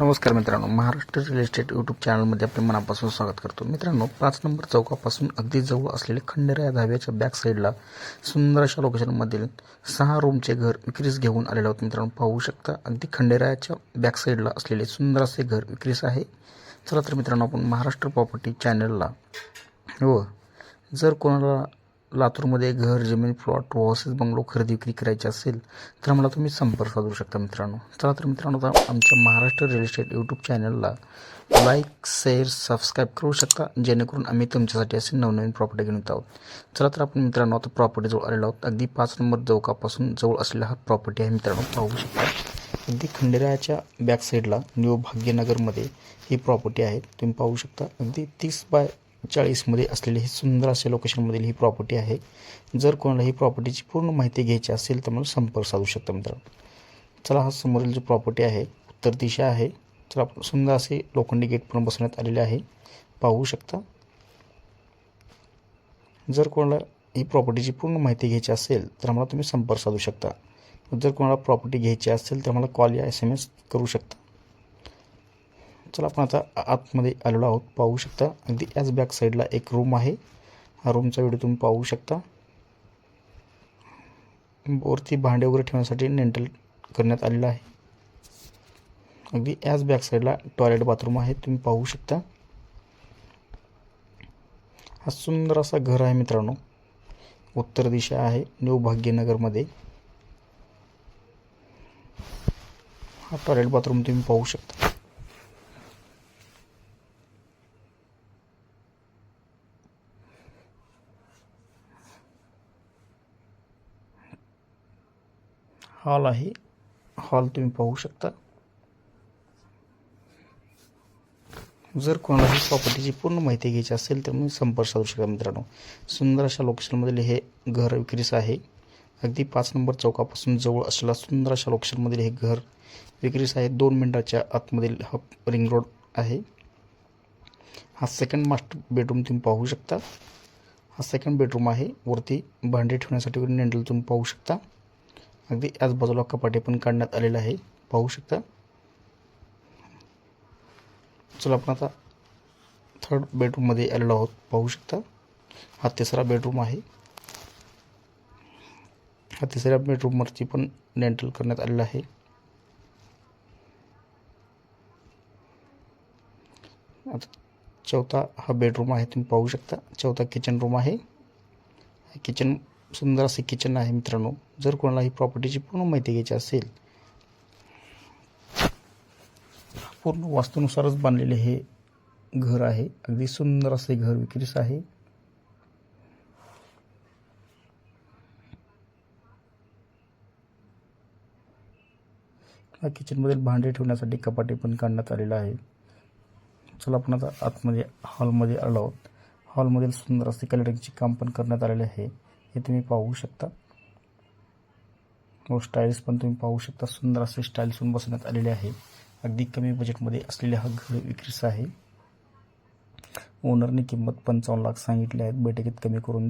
नमस्कार मित्रांनो Maharashtra real estate YouTube चॅनलमध्ये आपले मनापासून स्वागत करतो. मित्रांनो पाच नंबर चौकापासून अगदी जवळ असलेले खंडेरा या धाब्याच्या बॅक साईडला सुंदर अशा लोकेशनमधील सहा रूमचे घर विक्रीस घेऊन आलेलं होतं मित्रांनो पाहू शकता अगदी खंडेरायाच्या बॅक साईडला असलेले सुंदर असे घर विक्रीस आहे. चला तर मित्रांनो आपण महाराष्ट्र प्रॉपर्टी चॅनलला व जर कोणाला लातूरमध्ये घर जमीन प्लॉट हाऊसेस बंगलो खरेदी विक्री करायची असेल तर मला तुम्ही संपर्क साधू शकता मित्रांनो. चला तर मित्रांनो आता आमच्या महाराष्ट्र रिअल इस्टेट यूट्यूब चॅनलला लाईक शेअर सबस्क्राईब करू शकता जेणेकरून आम्ही तुमच्यासाठी असे नवनवीन प्रॉपर्टी घेऊन येत आहोत. चला तर आपण मित्रांनो आता प्रॉपर्टीजवळ आलेलो आहोत. अगदी पाच नंबर चौकापासून जवळ असलेला हा प्रॉपर्टी आहे मित्रांनो. पाहू शकता. अगदी खंडेरायाच्या बॅक साईडला न्यू भाग्यनगरमध्ये ही प्रॉपर्टी आहे. तुम्ही पाहू शकता अगदी तीस बाय चाळीसमध्ये असलेली हे सुंदर असे लोकेशनमधील ही प्रॉपर्टी आहे. जर कोणाला ही प्रॉपर्टीची पूर्ण माहिती घ्यायची असेल तर मला संपर्क साधू शकता मित्रांनो. चला हा समोरील जो प्रॉपर्टी आहे उत्तर दिशा आहे. तर आपण सुंदर असे लोखंडी गेट पण बसवण्यात आलेले आहे. पाहू शकता. जर कोणाला ही प्रॉपर्टीची पूर्ण माहिती घ्यायची असेल तर आम्हाला तुम्ही संपर्क साधू शकता. जर कोणाला प्रॉपर्टी घ्यायची असेल तर मला कॉल या एस एम एस करू शकता. चला आपण आता आतमध्ये आलेलो आहोत. पाहू शकता अगदी याच बॅक साईडला एक रूम आहे. हा रूमचा व्हिडिओ तुम्ही पाहू शकता. वरती भांडे वगैरे ठेवण्यासाठी नेंटल करण्यात आलेलं आहे. अगदी याच बॅक साईडला टॉयलेट बाथरूम आहे तुम्ही पाहू शकता. हा सुंदर असा घर आहे मित्रांनो. उत्तर दिशा आहे न्यू भाग्यनगरमध्ये. हा टॉयलेट बाथरूम तुम्ही पाहू शकता. हॉल आहे. हॉल तुम्ही पाहू शकता. जर कोणालाही प्रॉपर्टीची पूर्ण माहिती घ्यायची असेल तर मी संपर्क साधू शकता मित्रांनो. सुंदर अशा लोकेशनमधील हे घर विक्रीस आहे. अगदी पाच नंबर चौकापासून जवळ असलेला सुंदर अशा लोकेशनमधील हे घर विक्रीस आहे. दोन मिनटाच्या आतमधील हा रिंग रोड आहे. हा सेकंड मास्टर बेडरूम तुम्ही पाहू शकता. हा सेकंड बेडरूम आहे. वरती भांडे ठेवण्यासाठी नेंडल तुम्ही पाहू शकता. अगदी याच बाजूला कपाटे पण काढण्यात आलेलं आहे. पाहू शकता. चला आपण आता थर्ड बेडरूममध्ये आलेलो आहोत. पाहू शकता. हा तिसरा बेडरूम आहे. हा तिसऱ्या बेडरूमवरती पण डेंटल करण्यात आलेलं आहे. आता चौथा हा बेडरूम आहे तुम्ही पाहू शकता. चौथा किचन रूम आहे. किचन सुंदर असे किचन आहे मित्रांनो. जर कोणाला ही प्रॉपर्टीची पूर्ण माहिती घ्यायची असेल पूर्ण वास्तूनुसारच बांधलेले हे घर आहे. अगदी सुंदर असे घर विक्रीस आहे. किचनमधील भांडे ठेवण्यासाठी कपाटे पण काढण्यात आलेलं आहे. चला आपण आता आतमध्ये हॉलमध्ये आलो आहोत. हॉलमधील सुंदर असे कलरिंगचे काम पण करण्यात आलेले आहे. हे तुम्ही पाहू शकता. व स्टाईल्स पण तुम्ही पाहू शकता. सुंदर असे स्टाईल्सून बसवण्यात आलेले आहे. अगदी कमी बजेटमध्ये असलेला हा घर विक्रीस आहे. ओनरने किंमत पंचावन्न लाख सांगितले आहेत. बैठकीत कमी करून दे